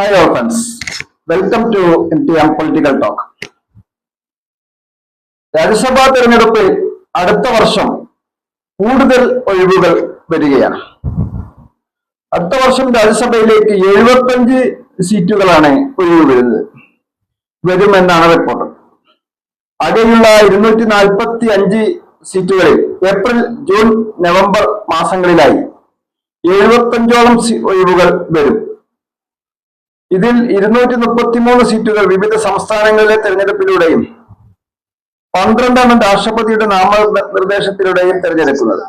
Friends welcome to M T M political talk Rajya Sabha തെരഞ്ഞെടുപ്പിൽ അടുത്ത വർഷം കൂടുതൽ ഒഴിവുകൾ വരികയാണ്. അടുത്ത വർഷം രാജ്യസഭയിലേക്ക് എഴുപത്തഞ്ച് സീറ്റുകളാണ് ഒഴിവ് വരുന്നത്. വരുമെന്നാണ് റിപ്പോർട്ട്. അകെയുള്ള ഇരുന്നൂറ്റി നാൽപ്പത്തി അഞ്ച് സീറ്റുകളിൽ ഏപ്രിൽ ജൂൺ നവംബർ മാസങ്ങളിലായി എഴുപത്തഞ്ചോളം ഒഴിവുകൾ വരും. ഇതിൽ ഇരുന്നൂറ്റി മുപ്പത്തിമൂന്ന് സീറ്റുകൾ വിവിധ സംസ്ഥാനങ്ങളിലെ തെരഞ്ഞെടുപ്പിലൂടെയും പന്ത്രണ്ടെണ്ണം രാഷ്ട്രപതിയുടെ നാമനിർദ്ദേശത്തിലൂടെയും തെരഞ്ഞെടുക്കുന്നത്.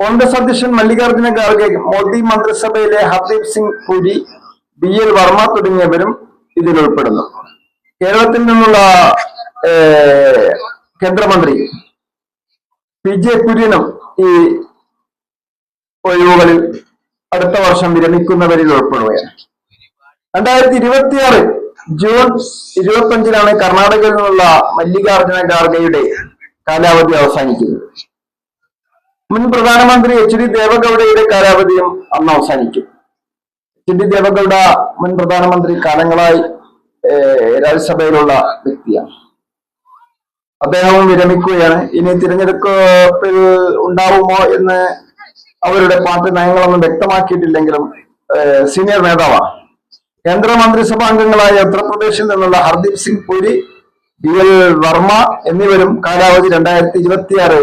കോൺഗ്രസ് അധ്യക്ഷൻ മല്ലികാർജുന ഖാർഗെ മോദി മന്ത്രിസഭയിലെ ഹർദീപ് സിംഗ് പുരി ബി എൽ വർമ്മ തുടങ്ങിയവരും ഇതിൽ ഉൾപ്പെടുന്നു. കേരളത്തിൽ നിന്നുള്ള കേന്ദ്രമന്ത്രി പി ജെ കുര്യനും ഈ ഒഴിവുകളിൽ അടുത്ത വർഷം വിരമിക്കുന്നവരിൽ ഉൾപ്പെടുകയാണ്. രണ്ടായിരത്തി ഇരുപത്തിയാറ് ജൂൺ ഇരുപത്തഞ്ചിനാണ് കർണാടകയിൽ നിന്നുള്ള മല്ലികാർജുന ഖാർഗെയുടെ കാലാവധി അവസാനിക്കുന്നത്. മുൻ പ്രധാനമന്ത്രി എച്ച് ഡി ദേവഗൌഡയുടെ കാലാവധിയും അന്ന് അവസാനിക്കും. എച്ച് ഡി ദേവഗൌഡ മുൻ പ്രധാനമന്ത്രി കാലങ്ങളായി രാജ്യസഭയിലുള്ള വ്യക്തിയാണ്. അദ്ദേഹവും വിരമിക്കുകയാണ്. ഇനി തിരഞ്ഞെടുപ്പിൽ ഉണ്ടാവുമോ എന്ന് അവരുടെ പാർട്ടി നയങ്ങളൊന്നും വ്യക്തമാക്കിയിട്ടില്ലെങ്കിലും സീനിയർ നേതാവാണ്. കേന്ദ്ര മന്ത്രിസഭാ അംഗങ്ങളായ ഉത്തർപ്രദേശിൽ നിന്നുള്ള ഹർദീപ് സിംഗ് പുരി ബി എൽ വർമ്മ എന്നിവരും കാലാവധി രണ്ടായിരത്തി ഇരുപത്തിയാറ്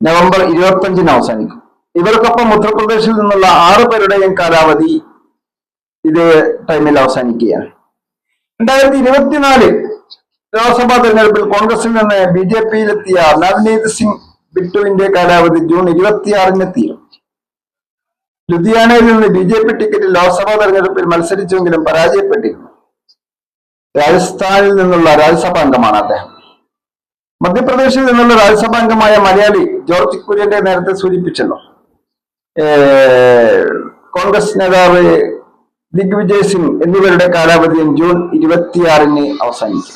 നവംബർ ഇരുപത്തഞ്ചിന് അവസാനിക്കും. ഇവർക്കൊപ്പം ഉത്തർപ്രദേശിൽ നിന്നുള്ള ആറു പേരുടെയും കാലാവധി ഇതേ ടൈമിൽ അവസാനിക്കുകയാണ്. രണ്ടായിരത്തി ഇരുപത്തിനാല് ലോക്സഭാ തെരഞ്ഞെടുപ്പിൽ കോൺഗ്രസിൽ നിന്ന് ബി ജെ പിയിലെത്തിയ നവനീത് സിംഗ് ബിട്ടുവിന്റെ കാലാവധി ജൂൺ ഇരുപത്തിയാറിന് തീരും. ലുധിയാനയിൽ നിന്ന് ബി ജെ പി ടിക്കറ്റിൽ ലോക്സഭാ തെരഞ്ഞെടുപ്പിൽ മത്സരിച്ചുവെങ്കിലും പരാജയപ്പെട്ടിരുന്നു. രാജസ്ഥാനിൽ നിന്നുള്ള രാജ്യസഭാ അംഗമാണ് അദ്ദേഹം. മധ്യപ്രദേശിൽ നിന്നുള്ള രാജ്യസഭാ അംഗമായ മലയാളി ജോർജ് കുര്യന്റെ നേരത്തെ സൂചിപ്പിച്ചല്ലോ. കോൺഗ്രസ് നേതാവ് ദിഗ്വിജയ് സിംഗ് എന്നിവരുടെ കാലാവധിയും ജൂൺ ഇരുപത്തിയാറിന് അവസാനിച്ചു.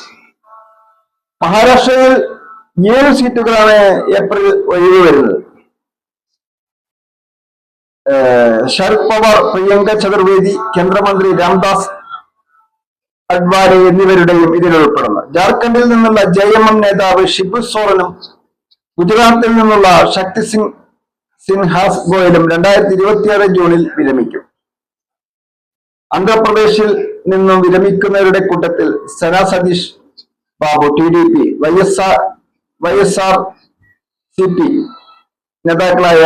മഹാരാഷ്ട്രയിൽ ഏഴ് സീറ്റുകളാണ് ഏപ്രിൽ ഒഴിവ് വരുന്നത്. ശരത് പവാർ പ്രിയങ്ക ചതുർവേദി കേന്ദ്രമന്ത്രി രാംദാസ് അഡ്വാരെ എന്നിവരുടെയും ഇതിൽ ഉൾപ്പെടുന്നു. ജാർഖണ്ഡിൽ നിന്നുള്ള ജെ എം എം നേതാവ് ഷിബു സോറനും ഗുജറാത്തിൽ നിന്നുള്ള ശക്തി സിംഗ് സിൻഹാസ് ഗോയലും രണ്ടായിരത്തി ഇരുപത്തിയാറ് ജൂണിൽ വിരമിക്കും. ആന്ധ്രാപ്രദേശിൽ നിന്നും വിരമിക്കുന്നവരുടെ കൂട്ടത്തിൽ Sana Satish Babu T D P Y S R Y S R C P നേതാക്കളായ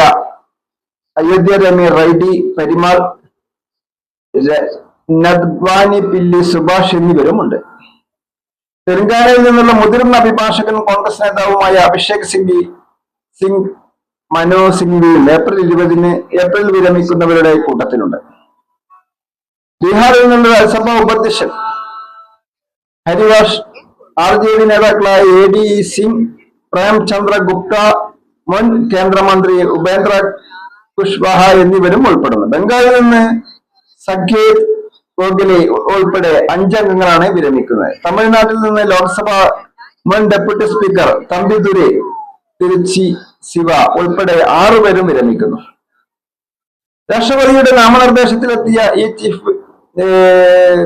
അയോധ്യ രമി റൈഡി പെരുമാൾ നദ്വാനി പില്ലി സുഭാഷ് എന്നിവരുമുണ്ട്. തെലങ്കാനയിൽ നിന്നുള്ള മുതിർന്ന അഭിഭാഷകൻ കോൺഗ്രസ് നേതാവുമായ അഭിഷേക് സിംഗി സിംഗ് മനോ സിംഗ്വിയും ഏപ്രിൽ ഇരുപതിന് ഏപ്രിൽ വിരമിക്കുന്നവരുടെ കൂട്ടത്തിലുണ്ട്. ബീഹാറിൽ നിന്നുള്ള രാജ്യസഭാ ഉപാധ്യക്ഷൻ ഹരിവാഷ് ആർ ജെ ഡി നേതാക്കളായ എ ഡി സിംഗ് പ്രേംചന്ദ്ര ഗുപ്ത മുൻ കേന്ദ്രമന്ത്രി ഉപേന്ദ്ര കുഷ്വാഹ എന്നിവരും ഉൾപ്പെടുന്നു. ബംഗാളിൽ നിന്ന് സഖ്യേത് ഗോഖലെ ഉൾപ്പെടെ അഞ്ചംഗങ്ങളാണ് വിരമിക്കുന്നത്. തമിഴ്നാട്ടിൽ നിന്ന് ലോക്സഭ മുൻ ഡെപ്യൂട്ടി സ്പീക്കർ തമ്പിദുരെ തിരുച്ചി ശിവ ഉൾപ്പെടെ ആറുപേരും വിരമിക്കുന്നു. രാഷ്ട്രപതിയുടെ നാമനിർദ്ദേശത്തിലെത്തിയ ഈ ചീഫ്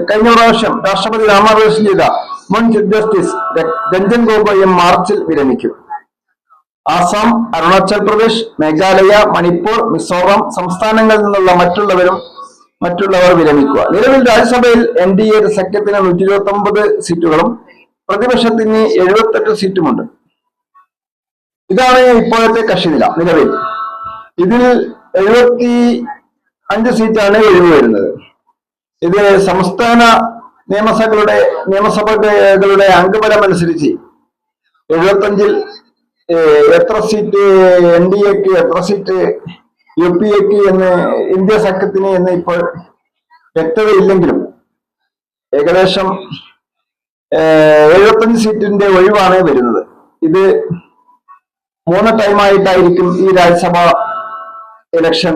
കഴിഞ്ഞ പ്രാവശ്യം രാഷ്ട്രപതി രാമകൃഷ്ണ മുൻ ചീഫ് ജസ്റ്റിസ് രഞ്ജൻ ഗോഗോയും മാർച്ചിൽ വിരമിക്കും. ആസാം അരുണാചൽ പ്രദേശ് മേഘാലയ മണിപ്പൂർ മിസോറാം സംസ്ഥാനങ്ങളിൽ നിന്നുള്ള മറ്റുള്ളവരും മറ്റുള്ളവർ വിരമിക്കുക. നിലവിൽ രാജ്യസഭയിൽ എൻ ഡി എ സഖ്യത്തിന് നൂറ്റി ഇരുപത്തി ഒമ്പത് സീറ്റുകളും പ്രതിപക്ഷത്തിന് എഴുപത്തെട്ട് സീറ്റുമുണ്ട്. ഇതാണ് ഇപ്പോഴത്തെ കക്ഷിനില നിലവിൽ. ഇതിൽ എഴുപത്തി അഞ്ച് സീറ്റാണ് ഒഴിവ് വരുന്നത്. ഇത് സംസ്ഥാന നിയമസഭകളുടെ നിയമസഭകളുടെ അംഗബലം അനുസരിച്ച് എഴുപത്തഞ്ചിൽ എത്ര സീറ്റ് എൻ ഡി എക്ക് എത്ര സീറ്റ് യു പി എക്ക് എന്ന് ഇന്ത്യ സഖ്യത്തിന് എന്ന് ഇപ്പോൾ വ്യക്തതയില്ലെങ്കിലും ഏകദേശം എഴുപത്തഞ്ച് സീറ്റിന്റെ ഒഴിവാണ് വരുന്നത്. ഇത് മൂന്ന് ടൈമായിട്ടായിരിക്കും ഈ രാജ്യസഭ ഇലക്ഷൻ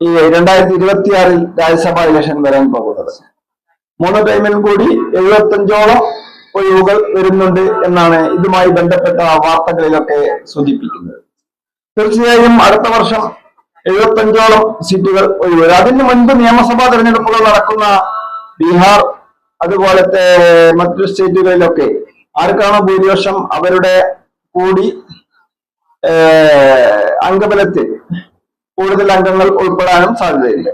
ഈ രണ്ടായിരത്തി ഇരുപത്തിയാറിൽ രാജ്യസഭാ ഇലക്ഷൻ വരാൻ പോകുന്നത്. മൂന്ന് ടൈമിൽ കൂടി എഴുപത്തഞ്ചോളം ഒഴിവുകൾ വരുന്നുണ്ട് എന്നാണ് ഇതുമായി ബന്ധപ്പെട്ട വാർത്തകളിലൊക്കെ സൂചിപ്പിക്കുന്നത്. തീർച്ചയായും അടുത്ത വർഷം എഴുപത്തഞ്ചോളം സീറ്റുകൾ ഒഴിവ് അതിന് മുൻപ് നിയമസഭാ തെരഞ്ഞെടുപ്പുകൾ നടക്കുന്ന ബീഹാർ അതുപോലത്തെ മറ്റു സ്റ്റേറ്റുകളിലൊക്കെ ആർക്കാണോ ഭൂരിപക്ഷം അവരുടെ കൂടി അംഗബലത്തിൽ കൂടുതൽ അംഗങ്ങൾ ഉൾപ്പെടാനും സാധ്യതയുണ്ട്.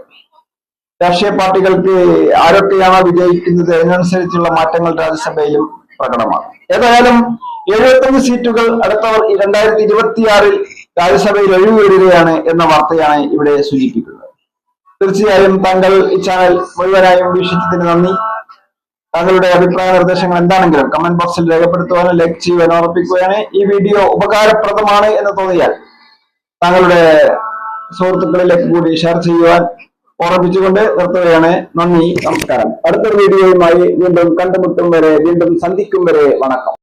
രാഷ്ട്രീയ പാർട്ടികൾക്ക് ആരൊക്കെയാണോ വിജയിക്കുന്നത് അതിനനുസരിച്ചുള്ള മാറ്റങ്ങൾ രാജ്യസഭയിലും പ്രകടമാണ്. ഏതായാലും എഴുപത്തഞ്ച് സീറ്റുകൾ അടുത്തവർ രണ്ടായിരത്തി ഇരുപത്തിയാറിൽ രാജ്യസഭയിൽ ഒഴിവ് എന്ന വാർത്തയാണ് ഇവിടെ സൂചിപ്പിക്കുന്നത്. തീർച്ചയായും താങ്കൾ ഈ ചാനൽ മുഴുവനായും വീക്ഷിച്ചതിന് നന്ദി. താങ്കളുടെ അഭിപ്രായ നിർദ്ദേശങ്ങൾ എന്താണെങ്കിലും കമന്റ് ബോക്സിൽ രേഖപ്പെടുത്തുവാനും ലൈക്ക് ചെയ്യുവാനും ഉറപ്പിക്കുവാനോ ഈ വീഡിയോ ഉപകാരപ്രദമാണ് എന്ന് തോന്നിയാൽ താങ്കളുടെ സുഹൃത്തുക്കളിലേക്ക് കൂടി ഷെയർ ചെയ്യുവാൻ ഓർമ്മിപ്പിച്ചുകൊണ്ട് നിർത്തുകയാണ്. നന്ദി നമസ്കാരം. അടുത്തൊരു വീഡിയോയുമായി വീണ്ടും കണ്ടുമുട്ടും വരെ വീണ്ടും സന്ധിക്കും വരെ വണക്കം.